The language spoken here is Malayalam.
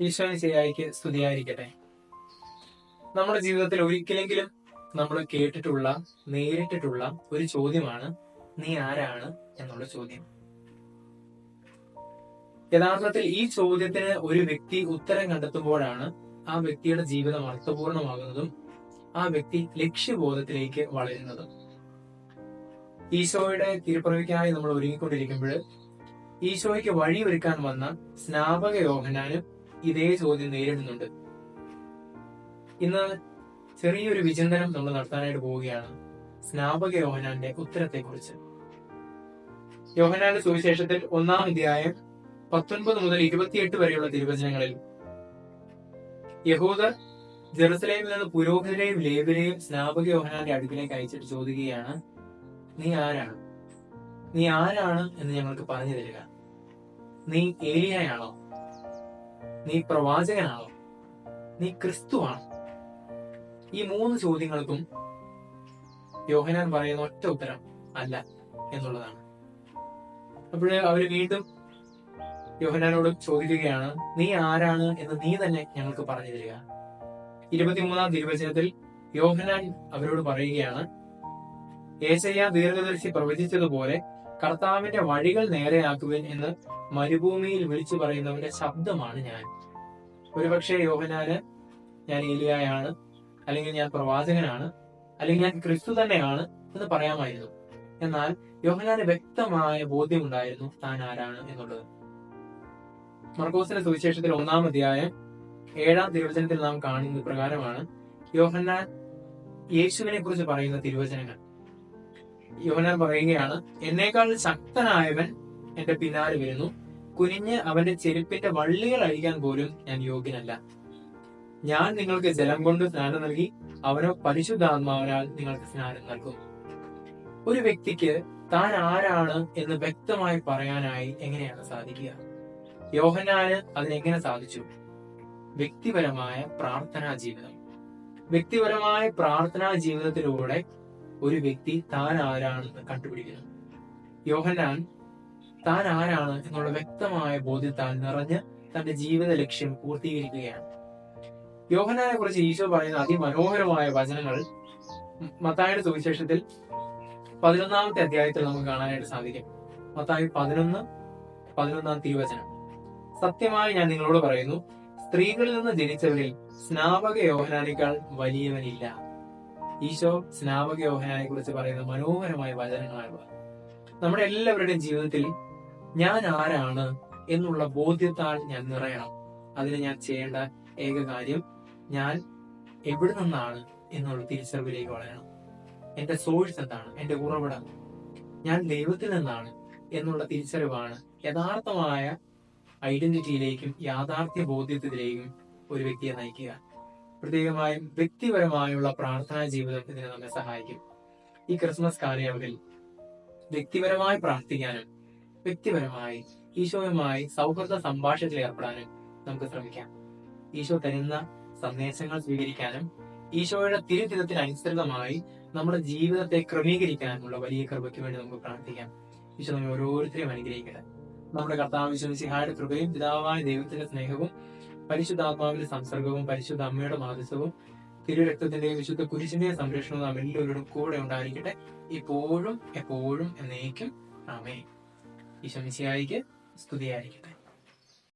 ഈശോന് ശരിയായിക്ക് സ്തുതിയായിരിക്കട്ടെ. നമ്മുടെ ജീവിതത്തിൽ ഒരിക്കലെങ്കിലും നമ്മൾ കേട്ടിട്ടുള്ള നേരിട്ടിട്ടുള്ള ഒരു ചോദ്യമാണ് നീ ആരാണ്? എന്നുള്ള ചോദ്യം. യഥാർത്ഥത്തിൽ ഈ ചോദ്യത്തിന് ഒരു വ്യക്തി ഉത്തരം കണ്ടെത്തുമ്പോഴാണ് ആ വ്യക്തിയുടെ ജീവിതം അർത്ഥപൂർണമാകുന്നതും ആ വ്യക്തി ലക്ഷ്യബോധത്തിലേക്ക് വളരുന്നതും. ഈശോയുടെ തിരുപ്പിറവിക്കായി നമ്മൾ ഒരുങ്ങിക്കൊണ്ടിരിക്കുമ്പോൾ ഈശോയ്ക്ക് വഴിയൊരുക്കാൻ വന്ന സ്നാപക യോഹനാനും ഇതേ ചോദ്യം നേരിടുന്നുണ്ട്. ഇന്ന് ചെറിയൊരു വിചിന്തനം നമ്മൾ നടത്താനായിട്ട് പോവുകയാണ് സ്നാപക യോഹനാന്റെ ഉത്തരത്തെ കുറിച്ച് യോഹനാന്റെ സുവിശേഷത്തിൽ ഒന്നാം അധ്യായം പത്തൊൻപത് മുതൽ ഇരുപത്തിയെട്ട് വരെയുള്ള തിരുവചനങ്ങളിൽ യഹൂദർ ജെറുസലേമിൽ നിന്ന് പുരോഹിതരെയും ലേബിനെയും സ്നാപക യോഹനാന്റെ അടുക്കിലേക്ക് അയച്ചിട്ട് ചോദിക്കുകയാണ് നീ ആരാണ്? നീ ആരാണ് എന്ന് ഞങ്ങൾക്ക് പറഞ്ഞു തരിക. നീ ഏലിയായാണോ? നീ പ്രവാചകനാണോ നീ ക്രിസ്തുവാണോ. ഈ മൂന്ന് ചോദ്യങ്ങൾക്കും യോഹനാൻ പറയുന്ന ഒറ്റ ഉത്തരം അല്ല എന്നുള്ളതാണ്. അപ്പോഴേ അവർ വീണ്ടും യോഹനാനോട് ചോദിക്കുകയാണ് നീ ആരാണ് എന്ന് നീ തന്നെ ഞങ്ങൾക്ക് പറഞ്ഞു തരിക. ഇരുപത്തിമൂന്നാം തിരുവചനത്തിൽ യോഹനാൻ അവരോട് പറയുകയാണ് ഏശയ്യ ദീർഘദർശി പ്രവചിച്ചതുപോലെ കർത്താവിന്റെ വഴികൾ നേരെയാക്കുവിൻ എന്ന് മരുഭൂമിയിൽ വിളിച്ചു പറയുന്നവന്റെ ശബ്ദമാണ് ഞാൻ. ഒരുപക്ഷെ യോഹനാന് ഞാൻ ഏലിയായാണ് അല്ലെങ്കിൽ ഞാൻ പ്രവാചകനാണ് അല്ലെങ്കിൽ ഞാൻ ക്രിസ്തു തന്നെയാണ് എന്ന് പറയാമായിരുന്നു. എന്നാൽ യോഹനാന് വ്യക്തമായ ബോധ്യമുണ്ടായിരുന്നു താൻ ആരാണ് എന്നുള്ളത്. മർക്കോസിന്റെ സുവിശേഷത്തിൽ ഒന്നാം അധ്യായം ഏഴാം തിരുവചനത്തിൽ നാം കാണുന്നത് പ്രകാരമാണ് യോഹന്നാൻ യേശുവിനെ കുറിച്ച് പറയുന്ന തിരുവചനങ്ങൾ. യോഹന്നാൻ പറയുകയാണ് എന്നേക്കാൾ ശക്തനായവൻ എന്റെ പിന്നാലെ വരുന്നു കുനിഞ്ഞ് അവന്റെ ചെരുപ്പിന്റെ വള്ളികൾ അഴിക്കാൻ പോലും ഞാൻ യോഗ്യനല്ല. ഞാൻ നിങ്ങൾക്ക് ജലം കൊണ്ട് സ്നാനം നൽകി അവനോ പരിശുദ്ധാത്മാവിനാൽ നിങ്ങൾക്ക് സ്നാനം നൽകും. ഒരു വ്യക്തിക്ക് താൻ ആരാണ് എന്ന് വ്യക്തമായി പറയാനായി എങ്ങനെയാണ് സാധിക്കുക? യോഹനാന് അതിനെങ്ങനെ സാധിച്ചു? വ്യക്തിപരമായ പ്രാർത്ഥനാ ജീവിതം. വ്യക്തിപരമായ പ്രാർത്ഥനാ ജീവിതത്തിലൂടെ ഒരു വ്യക്തി താൻ ആരാണെന്ന് കണ്ടുപിടിക്കുന്നു. യോഹനാൻ താൻ ആരാണ്? എന്നുള്ള വ്യക്തമായ ബോധ്യത്താൽ നിറഞ്ഞ് തന്റെ ജീവിത ലക്ഷ്യം പൂർത്തീകരിക്കുകയാണ്. യോഹനാനെ കുറിച്ച് ഈശോ പറയുന്ന അതിമനോഹരമായ വചനങ്ങൾ മത്തായുടെ സുവിശേഷത്തിൽ പതിനൊന്നാമത്തെ അധ്യായത്തിൽ നമുക്ക് കാണാനായിട്ട് സാധിക്കും. മത്തായി പതിനൊന്ന് പതിനൊന്നാം തിരുവചനം. സത്യമായി ഞാൻ നിങ്ങളോട് പറയുന്നു സ്ത്രീകളിൽ നിന്ന് ജനിച്ചവരിൽ സ്നാപക യോഹനാനേക്കാൾ വലിയവനില്ല. ഈശോ സ്നാപക യോഹനായെ കുറിച്ച് പറയുന്ന മനോഹരമായ വചനങ്ങളാണ് നമ്മുടെ എല്ലാവരുടെയും ജീവിതത്തിൽ ഞാൻ ആരാണ് എന്നുള്ള ബോധ്യത്താൽ ഞാൻ നിറയണം. അതിന് ഞാൻ ചെയ്യേണ്ട ഏക കാര്യം ഞാൻ എവിടെ നിന്നാണ് എന്നുള്ള തിരിച്ചറിവിലേക്ക് വളരണം. എന്റെ സോഴ്സ് എന്താണ്? എന്റെ ഉറവിടം. ഞാൻ ദൈവത്തിൽ നിന്നാണ് എന്നുള്ള തിരിച്ചറിവാണ് യഥാർത്ഥമായ ഐഡന്റിറ്റിയിലേക്കും യാഥാർത്ഥ്യ ബോധ്യത്തിലേക്കും ഒരു വ്യക്തിയെ നയിക്കുക. പ്രത്യേകമായും വ്യക്തിപരമായുള്ള പ്രാർത്ഥനാ ജീവിതം ഇതിന് നമ്മെ സഹായിക്കും. ഈ ക്രിസ്മസ് കാലയളവിൽ വ്യക്തിപരമായി പ്രാർത്ഥിക്കാനും വ്യക്തിപരമായി ഈശോയുമായി സൗഹൃദ സംഭാഷണത്തിൽ ഏർപ്പെടാനും നമുക്ക് ശ്രമിക്കാം. ഈശോ തരുന്ന സന്ദേശങ്ങൾ സ്വീകരിക്കാനും ഈശോയുടെ തിരുത്തിരത്തിന് അനുസൃതമായി നമ്മുടെ ജീവിതത്തെ ക്രമീകരിക്കാനുള്ള വലിയ കൃപയ്ക്ക് വേണ്ടി നമുക്ക് പ്രാർത്ഥിക്കാം. ഈശോ നമ്മെ ഓരോരുത്തരെയും അനുഗ്രഹിക്കട്ടെ. നമ്മുടെ കർത്താവ് വിശ്വസിഹായുടെ കൃപയും പിതാവായ ദൈവത്തിന്റെ സ്നേഹവും പരിശുദ്ധാത്മാവിന്റെ സംസർഗവും പരിശുദ്ധ അമ്മയുടെ മാതൃത്വവും തിരുരക്തത്തിന്റെയും വിശുദ്ധ കുരിശിന്റെയും സംരക്ഷണവും നാം എല്ലാവരോടും കൂടെ ഉണ്ടായിരിക്കട്ടെ. ഇപ്പോഴും എപ്പോഴും എന്നേക്കും. ആമേ ഈശോ മിശിഹായിക്ക് സ്തുതിയായിരിക്കട്ടെ.